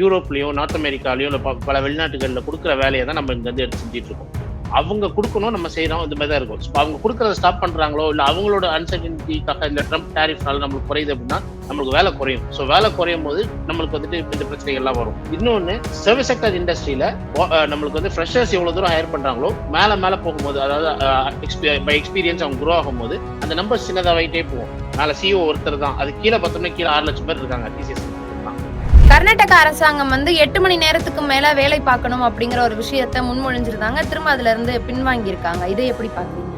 யூரோப்லேயோ north அமெரிக்காலயும் இல்லை பல வெளிநாட்டுகளில் கொடுக்குற வேலையை தான் நம்ம இங்கேருந்து எடுத்து செஞ்சுட்டு இருக்கோம். அவங்க கொடுக்கணும் நம்ம செய்கிறோம் இந்த மாதிரி தான் இருக்கும். அவங்க கொடுக்குறத ஸ்டாப் பண்ணுறாங்களோ இல்லை அவங்களோட அன்சர்டனிட்டிக்காக இந்த ட்ரம்ப் டேரிஃப்னால நம்மளுக்கு குறையுது அப்படின்னா நம்மளுக்கு வேலை குறையும். ஸோ வேலை குறையும் போது நம்மளுக்கு வந்துட்டு இந்த பிரச்சனைகள்லாம் வரும். இன்னொன்று சர்வீஸ் செக்டர் இண்டஸ்ட்ரியில் நம்மளுக்கு வந்து ஃப்ரெஷர்ஸ் எவ்வளோ தூரம் ஹையர் பண்ணுறாங்களோ மேலே மேலே போகும்போது அதாவது பை எக்ஸ்பீரியன்ஸ் அவங்க குரோ ஆகும்போது அந்த நம்பர் சின்னதாகிட்டே போகும். மேலே சிஓ ஒருத்தர் தான் அது கீழே பார்த்தோம்னா கீழே ஆறு லட்சம் பேர் இருக்காங்க டிசிஎஸ் கர்நாடக அரசாங்கம் வந்து எட்டு மணி நேரத்துக்கு மேல வேலை பார்க்கணும் அப்படிங்கிற ஒரு விஷயத்த முன்மொழிஞ்சிருந்தாங்க. திரும்ப அதுல இருந்து பின்வாங்கி இருக்காங்க இதை எப்படி பாக்குறீங்க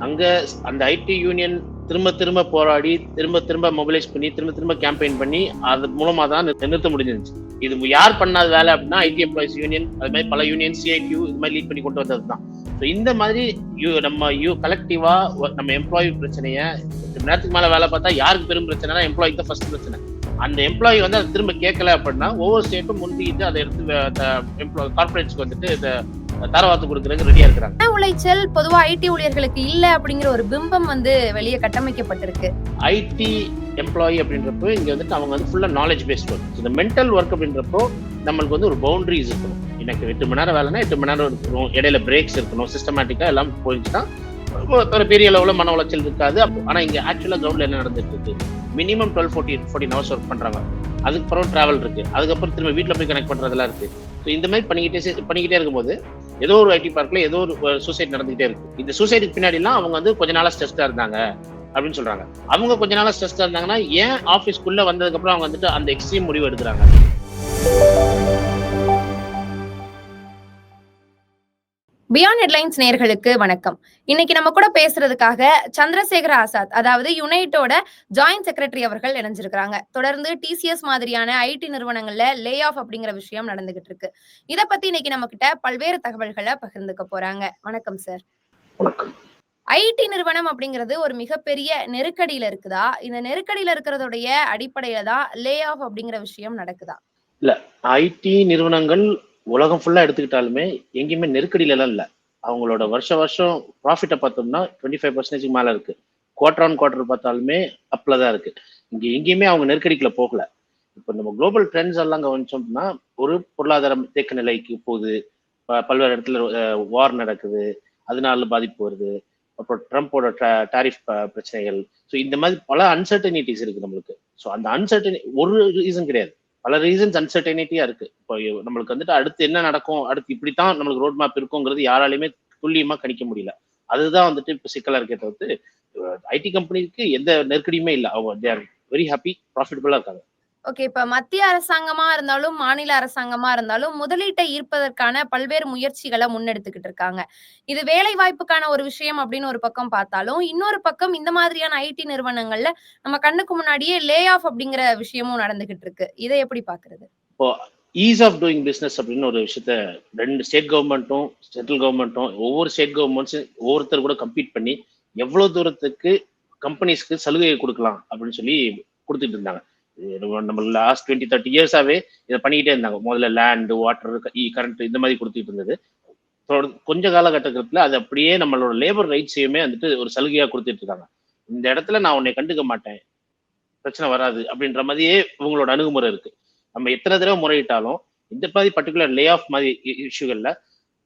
அங்க அந்த ஐடி யூனியன் திரும்ப திரும்ப போராடி திரும்ப திரும்ப மொபிலைஸ் பண்ணி திரும்ப திரும்ப கேம்பெயின் பண்ணி அது மூலமா தான் நிறுத்த முடிஞ்சிருந்துச்சு. இது யார் பண்ணாத வேலை அப்படின்னா ஐடி எம்ப்ளாயிஸ் யூனியன் அது மாதிரி பல யூனியன் சிஐடியூ இது மாதிரி லீட் பண்ணி கொண்டு வந்தது தான். ஸோ இந்த மாதிரி யூ- நம்ம யூ கலெக்டிவா நம்ம எம்ப்ளாயி பிரச்சனையை நேரத்துக்கு மேல வேலை பார்த்தா யாருக்கு பெரும் பிரச்சனைனா எம்ப்ளாய்க்கு தான் ஃபர்ஸ்ட் பிரச்சனை. அந்த எம்ப்ளாயி வந்து அதை திரும்ப கேட்கல அப்படின்னா ஒவ்வொரு ஸ்டேட்டும் முந்திக்கிட்டு அதை எடுத்து கார்பரேட்ஸ்க்கு வந்துட்டு இதை தரவாத்து கொடுக்கறதுக்கு ரெடியா இருக்கிறாங்க. உளைச்சல்? பொதுவா ஐடி ஊழியர்களுக்கு இல்ல அப்படிங்கிற ஒரு பிம்பம் வந்து வெளியே கட்டமைக்கப்பட்டிருக்கு. ஐடி எம்ப்ளாயி அப்படின்றப்போ இங்க வந்துட்டு அவங்க வந்து ஃபுல்லா நாலேஜ் பேஸ்ட் ஒர்க் இந்த மென்டல் ஒர்க் அப்படின்றப்போ நம்மளுக்கு வந்து ஒரு பவுண்டரிஸ் இருக்கணும். எனக்கு எட்டு மணி நேரம் வேலைன்னா எட்டு மணி நேரம் இருக்கணும் இடையில பிரேக்ஸ் இருக்கணும். சிஸ்டமேட்டிக்கா எல்லாம் போயிடுச்சுன்னா ஒரு- பெரிய அளவுல மன உளைச்சல் இருக்காது. ஆனா இங்க ஆக்சுவலா கிரவுண்ட்ல என்ன நடந்துட்டு இருக்கு? Minimum twelve fourteen fourteen hours work அதுக்கு அதுக்கப்புறம் ட்ராவல் இருக்கு. அதுக்கப்புறம் திரும்ப வீட்டில் போய் கனெக்ட் பண்ணுறதெல்லாம் இருக்கு. ஸோ இந்த மாதிரி பண்ணிக்கிட்டே பண்ணிக்கிட்டே இருக்கும்போது ஏதோ ஒரு ஐடி பார்க்ல ஏதோ ஒரு சூசைட் நடந்துகிட்டே இருக்கு. இந்த சூசைடுக்கு பின்னாடிலாம் அவங்க வந்து கொஞ்ச நாளாக ஸ்ட்ரெஸ்டாக இருந்தாங்க அப்படின்னு சொல்றாங்க. அவங்க கொஞ்ச நாளாக ஸ்ட்ரெஸ்டாக இருந்தாங்கன்னா ஏன் ஆஃபீஸ்க்குள்ளே வந்ததுக்கப்புறம் அவங்க வந்துட்டு அந்த எக்ஸ்ட்ரீம் முடிவு எடுக்கிறாங்க? பியாண்ட் ஹெட்லைன்ஸ் நேயர்களுக்கு வணக்கம். இன்னைக்கு நம்ம கூட பேசுறதுக்காக சந்திரசேகர ஆசாத் அதாவது யுனைட்டோட ஜாயிண்ட் செக்ரட்டரி அவர்கள் இணைஞ்சிருக்காங்க தொடர்ந்து டிசிஎஸ் மாதிரியான ஐடி நிறுவனங்கள்ல லே ஆஃப் அப்படிங்கிற விஷயம் நடந்துகிட்டு இருக்கு. இத பத்தி இன்னைக்கு நம்ம கிட்ட பல்வேறு தகவல்களை பகிர்ந்துக்க போறாங்க. வணக்கம் சார் ஐடி நிறுவனம் அப்படிங்கிறது ஒரு மிகப்பெரிய நெருக்கடியில இருக்குதா? இந்த நெருக்கடியில இருக்கிறதோடைய அடிப்படையில தான் லே ஆஃப் அப்படிங்கிற விஷயம் நடக்குதா? ஐடி நிறுவனங்கள் உலகம் ஃபுல்லா எடுத்துக்கிட்டாலுமே எங்கேயுமே நெருக்கடியில எல்லாம் அவங்களோட வருஷ வருஷம் ப்ராஃபிட்டை பார்த்தோம்னா டுவெண்ட்டி ஃபைவ் பர்சன்டேஜ் மேல இருக்கு. குவார்டர் ஆன் குவார்டர் பார்த்தாலுமே அப்ல தான் இருக்கு. இங்க எங்கேயுமே அவங்க நெருக்கடிக்குள்ள போகல. இப்போ நம்ம குளோபல் ட்ரெண்ட்ஸ் எல்லாம் கவனிச்சோம்னா ஒரு பொருளாதாரம் தேக்க நிலைக்கு போகுது. ப- பல்வேறு இடத்துல வார் நடக்குது. அதனால பாதிப்பு வருது. அப்புறம் ட்ரம்ப்போட டாரிஃப் பிரச்சனைகள். ஸோ இந்த மாதிரி பல அன்சர்டனிட்டிஸ் இருக்கு நம்மளுக்கு. ஸோ அந்த அன்சர்டனி ஒரு ரீசன் கிடையாது. பல ரீசன்ஸ் அன்சர்டனிட்டியா இருக்கு. இப்போ நம்மளுக்கு வந்துட்டு அடுத்து என்ன நடக்கும் அடுத்து இப்படித்தான் நம்மளுக்கு ரோட் மேப் இருக்குங்கிறது யாராலையுமே துல்லியமா கணிக்க முடியல. அதுதான் வந்துட்டு இப்போ சிக்கலா இருக்கே தவிர்த்து ஐடி கம்பெனிக்கு எந்த நெருக்கடியுமே இல்லை. அவங்க தே ஆர் வெரி ஹாப்பி ப்ராஃபிட்டபுளா இருக்காங்க. ஓகே இப்ப மத்திய அரசாங்கமா இருந்தாலும் மாநில அரசாங்கமா இருந்தாலும் முதலீட்டை ஈர்ப்பதற்கான பல்வேறு முயற்சிகளை முன்னெடுத்துக்கிட்டு இருக்காங்க. இது வேலை வாய்ப்புக்கான ஒரு விஷயம் அப்படின்னு ஒரு பக்கம் பார்த்தாலும் இன்னொரு பக்கம் இந்த மாதிரியான ஐடி நிறுவனங்கள்ல நம்ம கண்ணுக்கு முன்னாடியே லே ஆஃப் அப்படிங்கிற விஷயமும் நடந்துகிட்டு இருக்கு. இதை எப்படி பாக்குறது ஈஸ் ஆஃப் டூயிங் பிஸ்னஸ் அப்படின்னு ஒரு விஷயத்த ரெண்டு ஸ்டேட் கவர்மெண்ட்டும் சென்ட்ரல் கவர்மெண்ட்டும் ஒவ்வொரு ஸ்டேட் கவர்மெண்ட்ஸும் ஒவ்வொருத்தர் கூட கம்பீட் பண்ணி எவ்வளவு தூரத்துக்கு கம்பெனிஸ்க்கு சலுகையை கொடுக்கலாம் அப்படின்னு சொல்லி கொடுத்துட்டு இருந்தாங்க. நம்ம- நம்ம லாஸ்ட் டுவெண்ட்டி தேர்ட்டி இயர்ஸாவே இதை பண்ணிக்கிட்டே இருந்தாங்க. முதல்ல லேண்டு வாட்டர் கரண்ட் இந்த மாதிரி கொடுத்துட்டு இருந்தது. கொஞ்ச காலகட்டத்தில் அது அப்படியே நம்மளோட லேபர் ரைட்ஸையுமே வந்துட்டு ஒரு சலுகையாக கொடுத்துட்டு இருக்காங்க. இந்த இடத்துல நான் உன்னை கண்டுக்க மாட்டேன். பிரச்சனை வராது அப்படின்ற மாதிரியே இவங்களோட அணுகுமுறை இருக்கு. நம்ம எத்தனை தடவை முறையிட்டாலும் இந்த மாதிரி பர்டிகுலர் லே ஆஃப் மாதிரி இஷ்யூகள்ல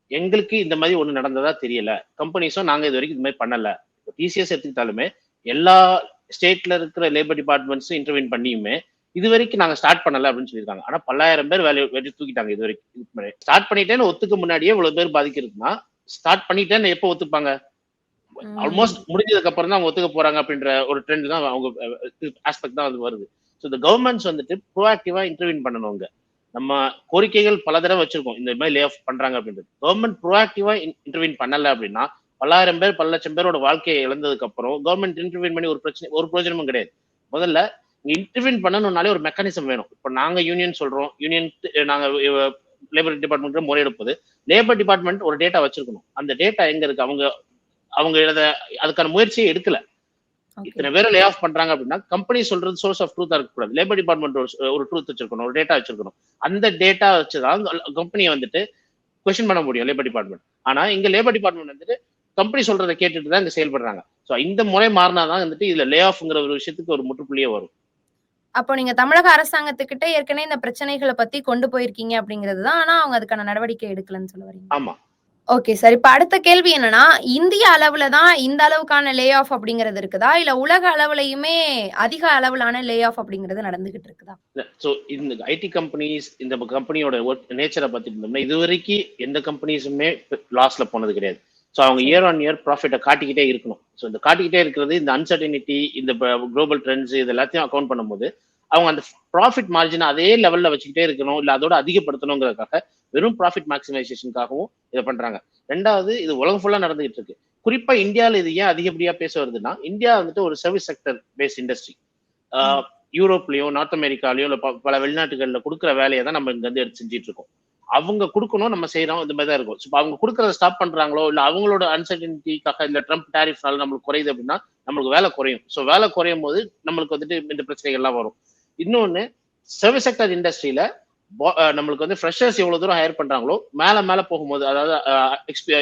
எங்களுக்கு இந்த மாதிரி ஒன்று நடந்ததா தெரியல. கம்பெனிஸும் நாங்கள் இது வரைக்கும் இந்த மாதிரி பண்ணல. டிசிஎஸ் எடுத்துக்கிட்டாலுமே எல்லா ஸ்டேட்ல இருக்கிற லேபர் டிபார்ட்மெண்ட்ஸும் இன்டர்வீன் பண்ணியுமே இது வரைக்கும் நாங்க ஸ்டார்ட் பண்ணல அப்படின்னு சொல்லியிருக்காங்க. ஆனா பல்லாயிரம் பேர் வேலையை வெட்டி தூக்கிட்டாங்க இது வரைக்கும் ஸ்டார்ட் பண்ணிட்டேன்னு ஒத்துக்க முன்னாடியே இவ்வளவு பேர் பாதிக்கிறதுனா ஸ்டார்ட் பண்ணிட்டேன்னு எப்போ ஒத்துப்பாங்க? ஆல்மோஸ்ட் முடிஞ்சதுக்கு அப்புறம் தான் அவங்க ஒத்துக்க போறாங்க அப்படின்ற ஒரு ட்ரெண்ட் தான் அவங்க ஆஸ்பெக்ட் தான் அது வருது. ஸோ இந்த கவர்மெண்ட்ஸ் வந்துட்டு ப்ரோஆக்டிவா இன்டர்வீன் பண்ணணும் இங்க நம்ம கோரிக்கைகள் பல தடவை வச்சிருக்கோம். இந்த மாதிரி லே ஆஃப் பண்றாங்க அப்படின்றது. கவர்மெண்ட் ப்ரோஆக்டிவா இன்டர்வீன் பண்ணல அப்படின்னா பல்லாயிரம் பேர் பல லட்சம் பேரோட வாழ்க்கையை இழந்ததுக்கு அப்புறம் கவர்மெண்ட் இன்டர்வீன் பண்ணி ஒரு பிரச்சனை ஒரு பிரயோஜனமும் கிடையாது. முதல்ல இன்டர்வீன் பண்ணணும்னாலே ஒரு மெக்கானிசம் வேணும். இப்போ நாங்க யூனியன் சொல்றோம் யூனியன் நாங்க லேபர் டிபார்ட்மெண்ட் முறையெடுப்பது. லேபர் டிபார்ட்மெண்ட் ஒரு டேட்டா வச்சிருக்கணும். அந்த டேட்டா எங்க இருக்கு? அவங்க அவங்க இத அதுக்கான முயற்சியை எடுக்கல. இத்தனை பேரை லே ஆஃப் பண்றாங்க அப்படின்னா கம்பெனி சொல்றது சோர்ஸ் ஆஃப் ட்ரூத்தா இருக்கக்கூடாது லேபர் டிபார்ட்மெண்ட் ஒரு ட்ரூத் வச்சிருக்கணும் ஒரு டேட்டா வச்சிருக்கணும். அந்த டேட்டா வச்சுதான் கம்பெனியை வந்துட்டு கொஸ்டின் பண்ண முடியும் லேபர் டிபார்ட்மெண்ட் ஆனா இங்க லேபர் டிபார்ட்மெண்ட் வந்துட்டு கம்பெனி சொல்றதை கேட்டுட்டு தான் இங்க செயல்படுறாங்க ஸோ இந்த முறை மாறினாதான் வந்துட்டு இதுல லே ஆஃப்ங்கிற ஒரு விஷயத்துக்கு ஒரு முற்றுப்புள்ளியே வரும் அப்போ நீங்க தமிழக அரசாங்கத்துக்கிட்ட ஏற்கனவே இந்த பிரச்சனைகள பத்தி கொண்டு போயிருக்கீங்க அப்படிங்கிறது தான். ஆனா அவங்க அதுக்கான நடவடிக்கை எடுக்கலன்னு சொல்ல வர்றீங்க. ஆமா. Okay sir. இப்ப அடுத்த கேள்வி என்னன்னா, இந்திய அளவுல தான் இந்த அளவுக்கான லே ஆஃப் அப்படிங்கிறது இருக்குதா? இல்ல உலக அளவுலயுமே அதிக அளவிலான லே ஆஃப் அப்படிங்கிறது நடந்துகிட்டு இருக்குதா? சோ இந்த ஐடி கம்பெனிஸ் இந்த கம்பெனியோட நேச்சர பார்த்துட்டோம்னா, இதுவரைக்கும் எந்த கம்பெனிஸுமே லாஸ்ல போனது கிடையாது. சோ அவங்க. இயர் ஆன் இயர் ப்ராஃபிட்ட காட்டிக்கிட்டே இருக்கணும். சோ இந்த காட்டிக்கிட்டே இருக்கிறது இந்த அன்சர்டனிட்டி இந்த குளோபல் ட்ரெண்ட்ஸ் இது எல்லாத்தையும் அக்கவுண்ட் பண்ணும்போது, அவங்க அந்த ப்ராஃபிட் மார்ஜின அதே லெவல்ல வச்சுக்கிட்டே இருக்கணும். இல்ல அதோட அதிகப்படுத்தணுங்கிறதுக்காக வெறும் ப்ராஃபிட் மேக்ஸிமைசேஷனுக்காகவும் இத பண்றாங்க. 2வது இது உலகம் ஃபுல்லா நடந்துகிட்டு இருக்கு. குறிப்பா இந்தியால இது ஏன் அதிகப்படியா பேச வருதுன்னா, இந்தியா வந்துட்டு ஒரு சர்வீஸ் செக்டர் பேஸ்ட் இண்டஸ்ட்ரி. யூரோப்லயும், நார்த் அமெரிக்காலயும் இல்ல பல வெளிநாட்டுகள்ல குடுக்குற வேலைய தான் நம்ம இங்க வந்து எடுத்து செஞ்சுட்டு இருக்கோம். அவங்க கொடுக்கணும் நம்ம செய்யறோம் இந்த மாதிரி தான் இருக்கும். சோ அவங்க கொடுக்கறத ஸ்டாப் பண்றாங்களோ, இல்ல அவங்களோட அன்சர்டனிட்டிக்காக இல்ல ட்ரம்ப் டேரிஃப்னால நம்மளுக்கு குறையுது அப்படின்னா, நம்மளுக்கு வேலை குறையும். சோ வேலை குறையும் போது நம்மளுக்கு வந்துட்டு இந்த பிரச்சனைகள்லாம் வரும். இன்னொன்னு சர்வீஸ் செக்டர் இண்டஸ்ட்ரியில பா நம்மளுக்கு வந்து ஃப்ரெஷர்ஸ் எவ்வளவு தூரம் ஹையர் பண்றாங்களோ, மேல மேல போகும்போது அதாவது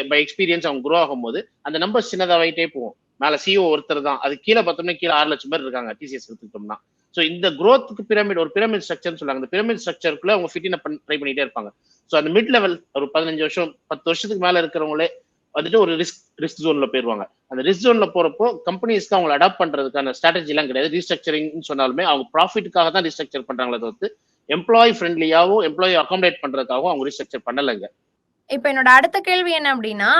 பை எக்ஸ்பீரியன்ஸ் அவங்க குரோ ஆகும்போது, அந்த நம்பர் சின்னதாகிட்டே போகும். மேல சிஇஓ ஒருத்தர் தான். அது கீழே பார்த்தோம்னா கீழே ஆறு லட்சம் பேர் இருக்காங்க. டிசிஎஸ் எடுத்துக்கிட்டோம்னா. ஸோ இந்த குரோத்துக்கு பிரமிட் ஒரு பிரமிட் ஸ்ட்ரக்சர்னு சொல்லுவாங்க. அந்த பிரமிட் ஸ்ட்ரக்சர்க்குள்ள அவங்க ஃபிட் பண்ண ட்ரை பண்ணிட்டே இருப்பாங்க. ஸோ அந்த மிட் லெவல் ஒரு 15 வருஷம், 10 வருஷத்துக்கு மேலே இருக்கிறவங்களே வந்துட்டு ஒரு ரிஸ்க் ரிஸ்க் ஜோன்ல போயிருவாங்க. அந்த ரிஸ்க் ஜோன்ல போறப்போ கம்பெனிஸ்க்கு அவங்க அடாப்ட் பண்றதுக்கான ஸ்ட்ராட்டஜி எல்லாம் கிடையாது. ரீஸ்ட்ரக்சரிங் சொன்னாலுமே அவங்க ப்ராஃபிட்டுக்காக தான் ரீஸ்ட்ரக்சர் பண்றாங்களே தவிர்த்து, எம்ப்ளாயி ஃப்ரெண்ட்லியாகவும் எம்ப்ளாயி அகாமடேட் பண்றதுக்காகவும் அவங்க ரீஸ்ட்ரக்சர் பண்ணலைங்க இப்போ என்னோட அடுத்த கேள்வி என்ன அப்படின்னா,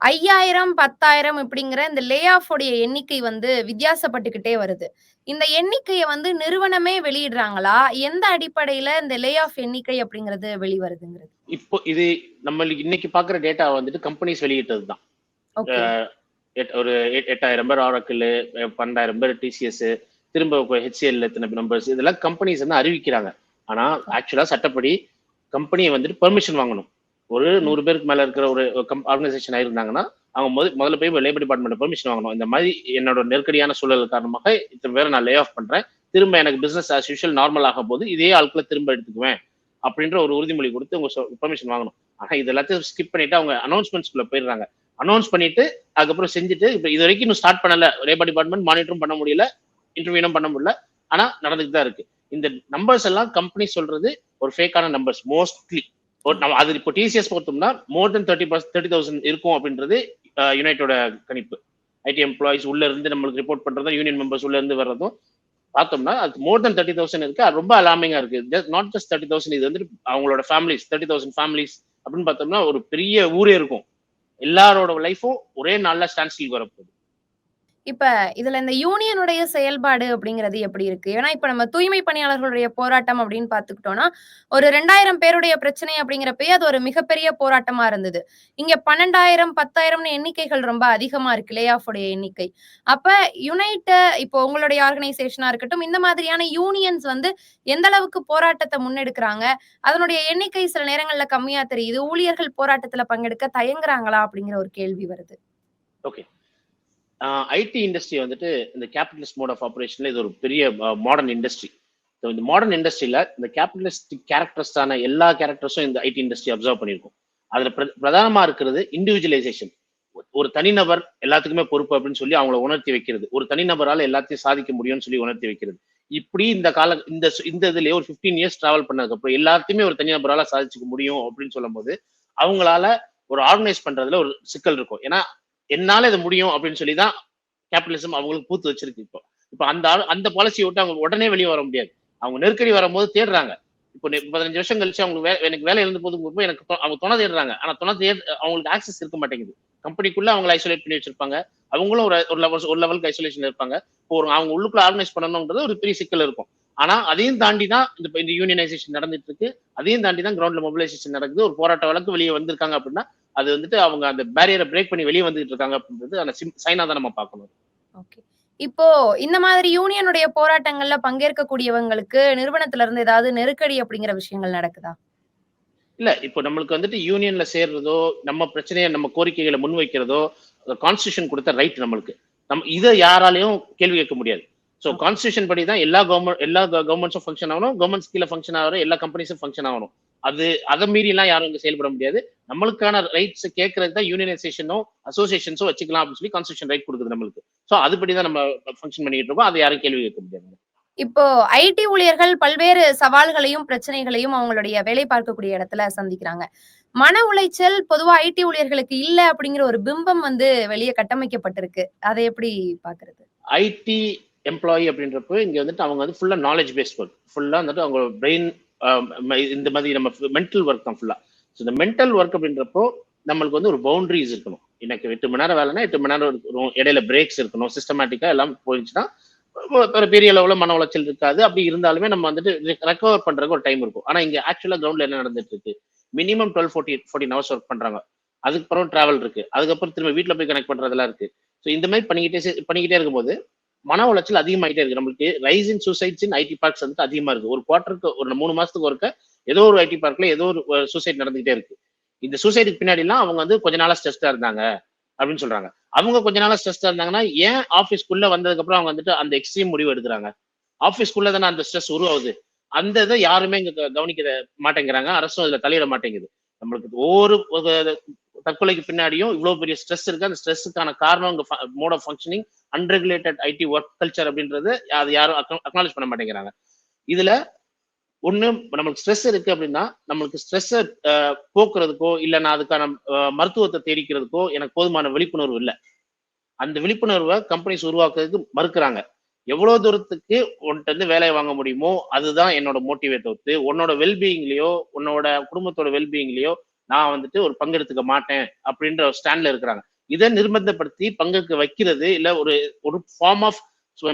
5000, 10,000 இப்படிங்கிற இந்த லே ஆஃப் உடைய எண்ணிக்கை வந்து வித்தியாசப்பட்டுக்கிட்டே வருது. இந்த எண்ணிக்கைய வந்து நிறுவனமே வெளியிடுறாங்களா? எந்த அடிப்படையில இந்த லே ஆஃப் எண்ணிக்கை அப்படிங்கிறது வெளிவருதுங்கிறது? இப்போ இது நம்மளுக்கு இன்னைக்கு பார்க்குற டேட்டா வந்துட்டு கம்பெனிஸ் வெளியிட்டது தான். அ ஓகே. எட் ஒரு 8,000 பேர் ஆரக்கிள், 12,000 பேர் டிசிஎஸ், திரும்ப ஹெச்சிஎல் இத்தனை நம்பர்ஸ் இதெல்லாம் கம்பெனிஸ் வந்து அறிவிக்கிறாங்க. ஆனா ஆக்சுவலா சட்டப்படி கம்பெனி வந்துட்டு பெர்மிஷன் வாங்கணும். ஒரு 100 பேருக்கு மேல இருக்கிற ஒரு ஆர்கனைசேஷன் ஆயிருந்தாங்கன்னா, அவங்க மொத முதல்ல போய் லேபர் டிபார்ட்மெண்ட் பெர்மிஷன் வாங்கணும். இந்த மாதிரி என்னோட நெருக்கடியான சூழல் காரணமாக இத்தனை பேரை நான் லே ஆஃப் பண்றேன். திரும்ப எனக்கு பிசினஸ் ஆஸ் யூசுவல் நார்மல் ஆகும்போது இதே ஆட்கள திரும்ப எடுத்துக்குவேன். அப்படின்ற ஒரு உறுதிமொழி கொடுத்து உங்க பெர்மிஷன் வாங்கணும். ஆனா இது எல்லாத்தையும் ஸ்கிப் பண்ணிட்டு அவங்க அனௌன்ஸ்மெண்ட்ஸ்குள்ள போயிடுறாங்க. அனௌன்ஸ் பண்ணிட்டு அதுக்கப்புறம் செஞ்சுட்டு இப்ப இது வரைக்கும் இன்னும் ஸ்டார்ட் பண்ணல. லேபர் டிபார்ட்மெண்ட் மானிட்டரும் பண்ண முடியல. இன்டர்வியூனும் பண்ண முடியல. ஆனா நடந்துட்டு தான் இருக்கு. இந்த நம்பர்ஸ் எல்லாம் கம்பெனி சொல்றது ஒரு ஃபேக்கான நம்பர்ஸ் மோஸ்ட்லி. நம்ம அது இப்போ டிசிஎஸ் பார்த்தோம்னா மோர் தென் 30 பர்ஸ் 30,000 இருக்கும் அப்படின்றது யுனைட்டோட கணிப்பு. ஐடி எம்ப்ளாயிஸ் உள்ள இருந்து நம்மளுக்கு ரிப்போர்ட் பண்றதும், யூனியன் மெம்பர்ஸ் உள்ள இருந்து வர்றதும் பார்த்தோம்னா அது மோர் தென் 30,000 இருக்கு. அது ரொம்ப அலாமிங்கா இருக்கு. ஜஸ்ட் நாட் ஜஸ்ட் 30,000 இது வந்துட்டு அவங்களோட ஃபேமிலிஸ் 30,000 ஃபேமிலிஸ் அப்படின்னு பார்த்தோம்னா ஒரு பெரிய ஊரே இருக்கும். எல்லாரோட லைஃபும் ஒரே நாளில் ஸ்டாண்ட் ஸ்டில் வரப்போகுது. இப்ப இதுல இந்த யூனியனுடைய செயல்பாடு அப்படிங்கிறது எப்படி இருக்கு? ஏன்னா இப்ப நம்ம தூய்மை பணியாளர்களுடைய போராட்டம் அப்படின்னு பார்த்துக்கிட்டோம்னா, ஒரு 2000 பேருடைய பிரச்சனை அப்படிங்கிறப்பயே அது ஒரு மிகப்பெரிய போராட்டமா இருந்தது. இங்க 12,000, 10,000ன்னு எண்ணிக்கைகள் ரொம்ப அதிகமா இருக்கு. லே ஆஃப் உடைய எண்ணிக்கை. அப்ப யுனைட் இப்போ உங்களுடைய ஆர்கனைசேஷனா இருக்கட்டும், இந்த மாதிரியான யூனியன்ஸ் வந்து எந்த அளவுக்கு போராட்டத்தை முன்னெடுக்கிறாங்க அதனுடைய எண்ணிக்கை சில நேரங்கள்ல கம்மியா தெரியுது. ஊழியர்கள் போராட்டத்துல பங்கெடுக்க தயங்குறாங்களா? அப்படிங்கிற ஒரு கேள்வி வருது. ஓகே. ஐடி இண்டஸ்ட்ரி வந்துட்டு இந்த கேபிட்டலிஸ்ட் மோட் ஆஃப் ஆப்ரேஷன்ல இது ஒரு பெரிய மாடர்ன் இண்டஸ்ட்ரி. ஸோ இந்த மாடர்ன் இண்டஸ்ட்ரியில இந்த கேபிட்டலிஸ்டிக் கேரக்டர்ஸான எல்லா கேரக்டர்ஸும் இந்த ஐடி இண்டஸ்ட்ரி அப்சர்வ் பண்ணியிருக்கும். அதுல பிர பிரதானமா இருக்கிறது இண்டிவிஜுவலைசேஷன். ஒரு தனிநபர் எல்லாத்துக்குமே பொறுப்பு அப்படின்னு சொல்லி அவங்கள உணர்த்தி வைக்கிறது. ஒரு தனிநபரால் எல்லாத்தையும் சாதிக்க முடியும்னு சொல்லி உணர்த்தி வைக்கிறது. இப்படி இந்த கால இந்த இந்த இதுலயே ஒரு 15 இயர்ஸ் டிராவல் பண்ணதுக்கு அப்புறம் எல்லாத்தையுமே ஒரு தனிநபரால சாதிச்சுக்க முடியும் அப்படின்னு சொல்லும்போது, அவங்களால ஒரு ஆர்கனைஸ் பண்றதுல ஒரு சிக்கல் இருக்கும். ஏன்னா என்னால இது முடியும் அப்படின்னு சொல்லி தான் கேபிட்டலிசம் அவங்களுக்கு பூத்து வச்சிருக்கு இப்போ. இப்ப அந்த ஆள் அந்த பாலிசியை விட்டு அவங்க உடனே வெளியே வர முடியாது. அவங்க நெருக்கடி வரும்போது தேடுறாங்க. இப்போ பதினஞ்சு வருஷம் கழிச்சு அவங்களுக்கு வே எனக்கு வேலை இருந்த போது எனக்கு அவங்க துணை தேடுறாங்க. ஆனா துணை தேட் அவங்களுக்கு ஆக்சஸ் இருக்க மாட்டேங்குது. கம்பெனிக்குள்ள அவங்களை ஐசோலேட் பண்ணி வச்சிருப்பாங்க. அவங்களும் ஒரு ஒரு லெவல் ஒரு லெவலுக்கு ஐசோலேஷன் இருப்பாங்க. இப்போ ஒரு அவங்க உள்ளுக்குள்ள ஆர்கனைஸ் பண்ணணும்ன்றது ஒரு பெரிய சிக்கல் இருக்கும். ஆனா அதையும் தாண்டி தான் இந்த இந்த யூனியனைசேஷன் நடந்துட்டு இருக்கு. அதையும் தாண்டி தான் கிரவுண்ட்ல மொபிலைசேஷன் நடக்குது. ஒரு போராட்ட வழக்கு வெளிய வந்திருக்காங்க அப்படின்னா, அது வந்துட்டு அவங்க அந்த பேரியர பிரேக் பண்ணி வெளிய வந்துட்டு இருக்காங்க அப்படின்றது அந்த சைனா தான் நம்ம பார்க்கணும். ஓகே. இப்போ இந்த மாதிரி யூனியனுடைய போராட்டங்கள்ல பங்கேற்கக்கூடியவங்களுக்கு நிறுவனத்துல இருந்து ஏதாவது நெருக்கடி அப்படிங்கிற விஷயங்கள் நடக்குதா? இல்ல. இப்போ நம்மளுக்கு வந்துட்டு யூனியன்ல சேர்றதோ, நம்ம பிரச்சனைய நம்ம கோரிக்கைகள முன்வைக்கிறதோ, கான்ஸ்டிடியூஷன் குடுத்த ரைட் நம்மளுக்கு. நம்ம இத யாராலயும் கேள்வி கேட்க முடியாது. சோ கான்ஸ்டிடியூஷன் படி தான் எல்லா கவர்மெண்ட் எல்லா கவர்மெண்ட்ஸும் ஃபங்ஷன் ஆகணும். கவர்மெண்ட்ஸ் கீழ ஃபங்ஷன் ஆகுற எல்லா கம்பெனிஸும் ஃபங்ஷன் ஆகணும். அது அத மீறிலாம் யாரும் இங்க செயல்பட முடியாது. நம்மளுக்கான ரைட்ஸ் கேட்கறதுக்கு தான் யூனியனைசேஷனோ, அசோசியேஷன்ஸோ வச்சுக்கலாம் அப்படின்னு சொல்லி கான்ஸ்டிடியூஷன் ரைட் குடுக்குது நம்மளுக்கு. சோ அதுபடி தான் நம்ம ஃபங்ஷன் பண்ணிட்டு இருக்கோம். அத யாரும் கேள்வி கேட்க முடியாது. இப்போ ஐடி ஊழியர்கள் பல்வேறு சவால்களையும் பிரச்சனைகளையும் அவங்களுடைய வேலை பார்க்கக்கூடிய இடத்துல சந்திக்கிறாங்க மன உளைச்சல் பொதுவா ஐடி ஊழியர்களுக்கு இல்ல அப்படிங்கிற ஒரு பிம்பம் வந்து வெளியே கட்டமைக்கப்பட்டிருக்கு அதை எப்படி பாக்குறது ஐடி எம்ப்ளாயி அப்படின்றப்போ இங்க வந்துட்டு அவங்க வந்து ஃபுல்லா நாலேஜ் பேஸ்ட் ஒர்க் ஃபுல்லா வந்துட்டு அவங்க பிரெயின் இந்த மாதிரி நம்ம மென்டல் ஒர்க் தான் ஃபுல்லா ஸோ இந்த மென்டல் ஒர்க் அப்படின்றப்போ நம்மளுக்கு வந்து ஒரு பவுண்டரிஸ் இருக்கணும். எனக்கு எட்டு மணி நேரம் வேலைன்னா எட்டு மணி நேரம் இடையில பிரேக்ஸ் இருக்கணும். சிஸ்டமேட்டிக்கா எல்லாம் போயிடுச்சுன்னா ஒரு பெரிய அளவுல மன உளைச்சல் இருக்காது. அப்படி இருந்தாலுமே நம்ம வந்துட்டு ரெக்கவர் பண்றதுக்கு ஒரு டைம் இருக்கும். ஆனா இங்க ஆக்சுவலா கிரவுண்ட்ல என்ன நடந்துட்டு இருக்கு minimum twelve forty fourteen hours work பண்றாங்க. அதுக்கப்புறம் டிராவல் இருக்கு. அதுக்கப்புறம் திரும்ப வீட்டுல போய் கனெக்ட் பண்றதெல்லாம் இருக்கு. ஸோ இந்த மாதிரி பண்ணிக்கிட்டே பண்ணிக்கிட்டே இருக்கும்போது மன உளைச்சல் அதிகமாயிட்டே இருக்கு. நம்மளுக்கு rise in suicides in IT parks வந்து அதிகமா இருக்கு. ஒரு குவார்டருக்கு ஒரு மூணு மாசத்துக்கு ஒருக்க ஏதோ ஒரு ஐடி பார்க்ல ஏதோ ஒரு சூசைட் நடந்துகிட்டே இருக்கு. இந்த சூசைடுக்கு பின்னாடி எல்லாம் அவங்க வந்து கொஞ்ச நாளா ஸ்ட்ரெஸ்டா இருந்தாங்க அப்படின்னு சொல்றாங்க. அவங்க கொஞ்ச நாளா ஸ்ட்ரெஸ்டா இருந்தாங்கன்னா ஏன் ஆஃபீஸ்க்குள்ள வந்ததுக்கு அப்புறம் அவங்க வந்துட்டு அந்த எக்ஸ்ட்ரீம் முடிவு எடுக்கிறாங்க? ஆஃபீஸ்க்குள்ள தானே அந்த ஸ்ட்ரெஸ் உருவாகுது? அந்த இதை யாருமே இங்க கவனிக்க மாட்டேங்கிறாங்க. அரசும் இதுல தலையிட மாட்டேங்குது. நம்மளுக்கு ஒவ்வொரு ஒரு தற்கொலைக்கு பின்னாடியும் இவ்வளவு பெரிய ஸ்ட்ரெஸ் இருக்கு. அந்த ஸ்ட்ரெஸ்ஸுக்கான காரணம் இங்க mode of functioning unregulated IT work culture அப்படின்றது அது யாரும் அக்னாலேஜ் பண்ண மாட்டேங்கிறாங்க. இதுல ஒண்ணு நம்மளுக்கு ஸ்ட்ரெஸ் இருக்கு அப்படின்னா நம்மளுக்கு ஸ்ட்ரெஸ்ஸை போக்குறதுக்கோ இல்லை நான் அதுக்கான மருத்துவத்தை தேடிக்கிறதுக்கோ எனக்கு போதுமான விழிப்புணர்வு இல்லை. அந்த விழிப்புணர்வை கம்பெனிஸ் உருவாக்குறதுக்கு மறுக்கிறாங்க. எவ்வளோ தூரத்துக்கு உன்கிட்ட இருந்து வேலையை வாங்க முடியுமோ அதுதான் என்னோட மோட்டிவே தவிர்த்து உன்னோட வெல்பீயிங்லேயோ உன்னோட குடும்பத்தோட வெல்பீயிங்லேயோ நான் வந்துட்டு ஒரு பங்கெடுத்துக்க மாட்டேன் அப்படின்ற ஒரு ஸ்டாண்ட்ல இருக்கிறாங்க. இதை நிர்பந்தப்படுத்தி பங்குக்கு வைக்கிறது இல்ல ஒரு ஒரு form of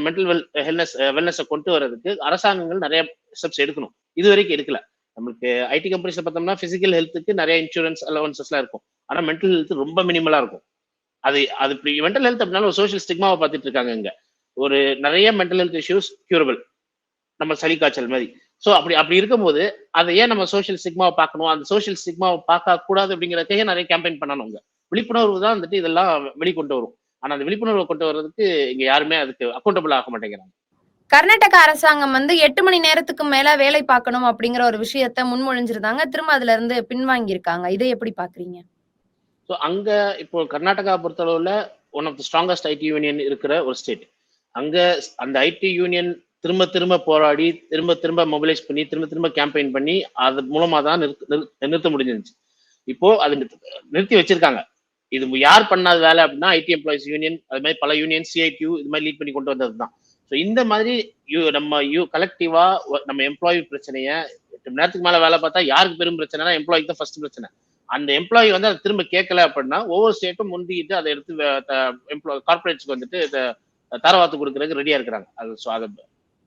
mental well wellness வெல்னஸை கொண்டு வர்றதுக்கு அரசாங்கங்கள் நிறைய ஸ்டெப்ஸ் எடுக்கணும். இது வரைக்கும் எடுக்கல. நம்மளுக்கு ஐடி கம்பெனிஸ்ல பார்த்தோம்னா பிசிக்கல் ஹெல்த்துக்கு நிறைய இன்சூரன்ஸ் அலவன்சஸ்லாம் இருக்கும். ஆனா மென்டல் ஹெல்த் ரொம்ப மினிமலா இருக்கும். அது அது மென்டல் ஹெல்த் அப்படின்னாலும் ஒரு சோஷியல் ஸ்டிக்மாவை பார்த்துட்டு இருக்காங்க இங்க. ஒரு நிறைய மென்டல் ஹெல்த் இஷ்யூஸ் கியூரபிள் நம்ம சளி காய்ச்சல் மாதிரி. ஸோ அப்படி அப்படி இருக்கும்போது அதை ஏன் நம்ம சோஷியல் ஸ்டிக்மாவை பார்க்கணும். அந்த சோஷியல் ஸ்டிக்மாவை பார்க்க கூடாது அப்படிங்கிறதுக்கே நிறைய கேம்பெயின் பண்ணணும் விழிப்புணர்வு தான் வந்துட்டு இதெல்லாம் வெளிக்கொண்டு வரும். ஆனா அந்த விழிப்புணர்வை கொண்டு வர்றதுக்கு இங்க யாருமே அதுக்கு அக்கௌண்டபிள் ஆக மாட்டேங்கிறாங்க. கர்நாடக அரசாங்கம் வந்து எட்டு மணி நேரத்துக்கு மேல வேலை பார்க்கணும் அப்படிங்கிற ஒரு விஷயத்த முன்மொழிஞ்சிருந்தாங்க. திரும்ப அதுல இருந்து பின்வாங்கி இருக்காங்க இதை எப்படி பாக்குறீங்க ஸோ அங்க இப்போ கர்நாடகா பொறுத்தளவுல one of the strongest IT union இருக்கிற ஒரு ஸ்டேட் அங்க அந்த ஐடி யூனியன் திரும்ப திரும்ப போராடி திரும்ப திரும்ப மொபிலைஸ் பண்ணி திரும்ப திரும்ப கேம்பெயின் பண்ணி அது மூலமா தான் நிறுத்த நிறு- நிறுத்த முடிஞ்சிருந்துச்சு. இப்போ அது நிறுத்தி வச்சிருக்காங்க. இது யார் பண்ணாத வேலை அப்படின்னா ஐடி எம்ப்ளாயிஸ் யூனியன் அது மாதிரி பல யூனியன் சிஐடியூ இது மாதிரி லீட் பண்ணி கொண்டு வந்தது தான் ஸோ இந்த மாதிரி யூ- நம்ம யூ கலெக்டிவா நம்ம எம்ப்ளாயி பிரச்சனையை எட்டு மணி நேரத்துக்கு மேலே வேலை பார்த்தா யாருக்கு பெரும் பிரச்சனைனா எம்ப்ளாய்க்கு தான் ஃபர்ஸ்ட் பிரச்சனை. அந்த எம்ப்ளாயி வந்து அதை திரும்ப கேட்கல அப்படின்னா ஒவ்வொரு ஸ்டேட்டும் முந்திக்கிட்டு அதை எடுத்து எம்ப்ளாய் கார்பரேட்ஸ்க்கு வந்துட்டு இதை தரவாத்து கொடுக்கறதுக்கு ரெடியா இருக்கிறாங்க. அது ஸோ அதை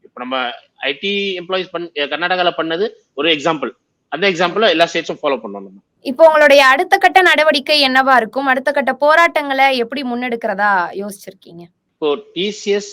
இப்போ நம்ம ஐடி எம்ப்ளாயிஸ் பண் கர்நாடகாவில் பண்ணது ஒரு எக்ஸாம்பிள் அந்த எக்ஸாம்பிள் எல்லா ஸ்டேட்ஸும் ஃபாலோ பண்ணணும் நம்ம. இப்போ உங்களுடைய அடுத்த கட்ட நடவடிக்கை என்னவா இருக்கும்? அடுத்த கட்ட போராட்டங்களை எப்படி முன்னெடுக்கிறதா யோசிச்சிருக்கீங்க? இப்போ டிசிஎஸ்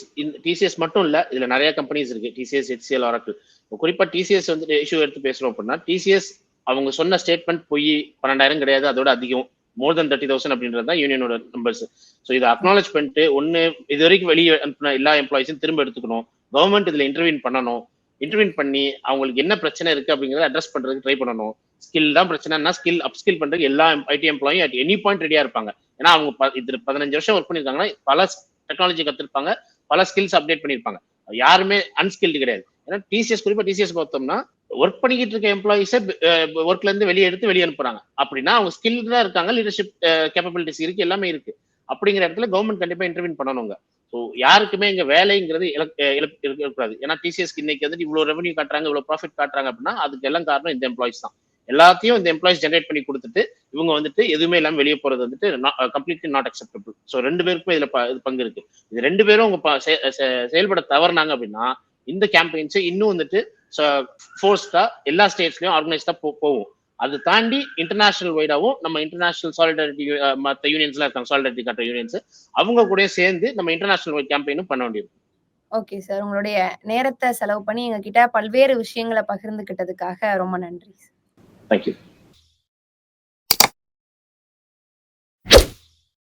டிசிஎஸ் மட்டும் இல்ல இதுல நிறைய கம்பெனிஸ் இருக்கு. டிசிஎஸ் ஹெச்சிஎல் ஆரக்கிள் குறிப்பா டிசிஎஸ் வந்து இஷ்யூ எடுத்து பேசுறோம் அப்படின்னா டிசிஎஸ் அவங்க சொன்ன ஸ்டேட்மெண்ட் போய் பன்னெண்டாயிரம் கிடையாது அதோட அதிகம். மோர் தென் தேர்ட்டி தௌசண்ட் அப்படின்றது தான் யூனியனோட நம்பர்ஸ் ஸோ இதை அக்னாலேஜ் பண்ணிட்டு ஒன்று இது வரைக்கும் வெளியே அனுப்பின எல்லா எம்ப்ளாயிஸும் திரும்ப எடுத்துக்கணும். கவர்மெண்ட் இதில் இன்டர்வியூன் பண்ணணும். இன்டர்வியூன் பண்ணி அவங்களுக்கு என்ன பிரச்சனை இருக்கு அப்படிங்கறத அட்ரஸ் பண்றதுக்கு ட்ரை பண்ணணும். ஸ்கில் தான் பிரச்சனைனா ஸ்கில் அப் ஸ்கில் பண்றதுக்கு எல்லா ஐடி எம்ப்ளாயும் அட் எனி பாயிண்ட் ரெடியா இருப்பாங்க. ஏன்னா அவங்க இது பதினஞ்சு வருஷம் ஒர்க் பண்ணிருக்காங்கன்னா பல டெக்னாலஜி கத்துருப்பாங்க பல ஸ்கில்ஸ் அப்டேட் பண்ணிருப்பாங்க யாருமே அன்ஸ்கில்டு கிடையாது. ஏன்னா டிசிஎஸ் குறிப்பா டிசிஎஸ் பார்த்தோம்னா ஒர்க் பண்ணிக்கிட்டு இருக்க எம்ப்ளாயிஸை ஒர்க்ல இருந்து வெளியே எடுத்து வெளியே அனுப்புறாங்க. அப்படின்னா அவங்க ஸ்கில் தான் இருக்காங்க லீடர்ஷிப் கேப்பபிலிட்டிஸ் இருக்கு எல்லாமே இருக்கு. அப்படிங்கிற இடத்துல கவர்மெண்ட் கண்டிப்பா இன்டர்வியூ பண்ணணுங்க. ஸோ யாருக்குமே இங்கே வேலைங்கிறது இருக்கக்கூடாது. ஏன்னா டிசிஎஸ்க்கு இன்னைக்கு வந்துட்டு இவ்வளோ ரெவன்யூ காட்டுறாங்க இவ்வளோ ப்ராஃபிட் காட்டுறாங்க அப்படின்னா அதுக்கு எல்லாம் காரணம் இந்த எம்ப்ளாயிஸ் தான். எல்லாத்தையும் இந்த எம்ப்ளாயிஸ் ஜென்ரேட் பண்ணி கொடுத்துட்டு இவங்க வந்துட்டு எதுவுமே இல்லாமல் வெளியே போறது வந்துட்டு கம்ப்ளீட்லி நாட் அக்செப்டபிள் ஸோ ரெண்டு பேருக்குமே இதுல இது பங்கு இருக்கு. இது ரெண்டு பேரும் அவங்க செ- செயல்பட தவறுனாங்க அப்படின்னா இந்த கேம்பெயின்ஸ் இன்னும் வந்துட்டு ஃபோர்ஸ்டா எல்லா ஸ்டேட்ஸ்லயும் ஆர்கனைஸ்டா போகும். அது தாண்டி இன்டர்நேஷனல் வைடாவும் நம்ம இன்டர்நேஷனல் சாலிடாரிட்டி மற்ற யூனியன்ஸ்லாம் இருக்காங்க சாலிடாரிட்டி காட்டுற யூனியன்ஸ் அவங்க கூட சேர்ந்து நம்ம இன்டர்நேஷனல் வைட் கேம்பெயினும் பண்ண வேண்டியது. ஓகே சார் உங்களுடைய நேரத்தை செலவு பண்ணி எங்க கிட்ட பல்வேறு விஷயங்களை பகிர்ந்துகிட்டதுக்காக ரொம்ப நன்றி தேங்க்யூ